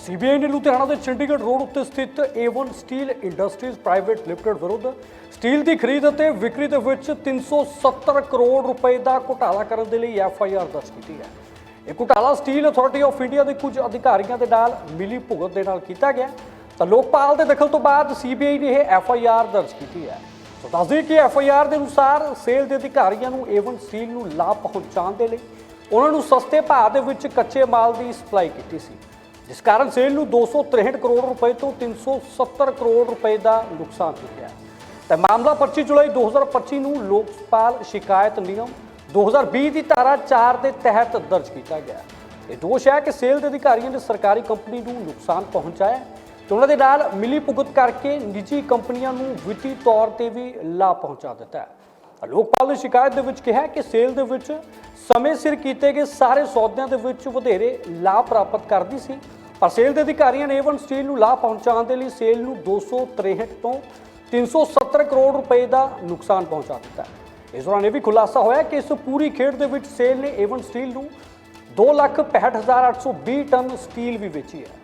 CBI ਨੇ ਲੁਧਿਆਣਾ ਦੇ Chandigarh road ਉੱਤੇ ਸਥਿਤ A1 steel industries private limited ਵਿਰੁੱਧ ਸਟੀਲ ਦੀ ਖਰੀਦ ਅਤੇ ਵਿਕਰੀ ਦੇ ਵਿੱਚ 370 ਕਰੋੜ ਰੁਪਏ ਦਾ ਘੁਟਾਲਾ ਕਰਨ ਦੇ ਲਈ ਐਫ ਆਈ ਆਰ ਦਰਜ ਕੀਤੀ ਹੈ। ਇਹ ਘੁਟਾਲਾ ਸਟੀਲ ਅਥਾਰਟੀ ਆਫ ਇੰਡੀਆ ਦੇ ਕੁਝ ਅਧਿਕਾਰੀਆਂ ਦੇ ਨਾਲ ਮਿਲੀ ਭੁਗਤ ਦੇ ਨਾਲ ਕੀਤਾ ਗਿਆ। ਤਾਂ ਲੋਕਪਾਲ ਦੇ ਦਖਲ ਤੋਂ ਬਾਅਦ ਸੀਬੀਆਈ ਨੇ ਇਹ ਐਫ ਆਈ ਆਰ ਦਰਜ ਕੀਤੀ ਹੈ। ਸੋ ਦੱਸਦੇ ਕਿ ਐਫ ਆਈ ਆਰ ਦੇ ਅਨੁਸਾਰ ਸੇਲ ਦੇ ਅਧਿਕਾਰੀਆਂ ਨੂੰ A1 ਸਟੀਲ ਨੂੰ ਲਾਭ ਪਹੁੰਚਾਉਣ ਦੇ ਲਈ ਉਹਨਾਂ ਨੂੰ ਸਸਤੇ ਭਾਅ ਦੇ ਵਿੱਚ ਕੱਚੇ ਮਾਲ ਦੀ ਸਪਲਾਈ ਕੀਤੀ ਸੀ। ਜਿਸ ਕਾਰਨ ਸੇਲ ਨੂੰ 263 ਕਰੋੜ ਰੁਪਏ ਤੋਂ 370 ਕਰੋੜ ਰੁਪਏ ਦਾ ਨੁਕਸਾਨ ਹੋ ਗਿਆ। ਤੇ ਮਾਮਲਾ 25 ਜੁਲਾਈ 2025 ਨੂੰ ਲੋਕਪਾਲ ਸ਼ਿਕਾਇਤ ਨਿਯਮ 2020 ਦੀ ਧਾਰਾ 4 ਦੇ ਤਹਿਤ ਦਰਜ ਕੀਤਾ ਗਿਆ। ਇਹ ਦੋਸ਼ ਹੈ ਕਿ ਸੇਲ ਦੇ ਅਧਿਕਾਰੀਆਂ ਨੇ ਸਰਕਾਰੀ ਕੰਪਨੀ ਨੂੰ ਨੁਕਸਾਨ ਪਹੁੰਚਾਇਆ ਤੇ ਉਹਨਾਂ ਦੇ ਨਾਲ ਮਿਲੀ ਭੁਗਤ ਕਰਕੇ ਨਿੱਜੀ ਕੰਪਨੀਆਂ ਨੂੰ ਵਿੱਤੀ ਤੌਰ ਤੇ ਵੀ ਲਾਭ ਪਹੁੰਚਾ ਦਿੱਤਾ ਹੈ। ਲੋਕਪਾਲ ਨੇ ਸ਼ਿਕਾਇਤ ਦੇ ਵਿੱਚ ਕਿਹਾ ਕਿ ਸੇਲ ਦੇ ਵਿੱਚ ਸਮੇਂ ਸਿਰ ਕੀਤੇ ਗਏ ਸਾਰੇ ਸੌਦਿਆਂ ਦੇ ਵਿੱਚ ਵਧੇਰੇ ਲਾਭ ਪ੍ਰਾਪਤ ਕਰਦੀ ਸੀ ਪਰ ਸੇਲ ਦੇ ਅਧਿਕਾਰੀਆਂ ਨੇ ਏਵਨ ਸਟੀਲ ਨੂੰ ਲਾਭ ਪਹੁੰਚਾਉਣ ਦੇ ਲਈ ਸੇਲ ਨੂੰ 263 ਤੋਂ 370 ਕਰੋੜ ਰੁਪਏ ਦਾ ਨੁਕਸਾਨ ਪਹੁੰਚਾ ਦਿੱਤਾ ਹੈ। ਇਸ ਦੌਰਾਨ ਇਹ ਵੀ ਖੁਲਾਸਾ ਹੋਇਆ ਕਿ ਇਸ ਪੂਰੀ ਖੇਡ ਦੇ ਵਿੱਚ ਸੇਲ ਨੇ ਏਵਨ ਸਟੀਲ ਨੂੰ 265820 ਟਨ ਸਟੀਲ ਵੀ ਵੇਚੀ ਹੈ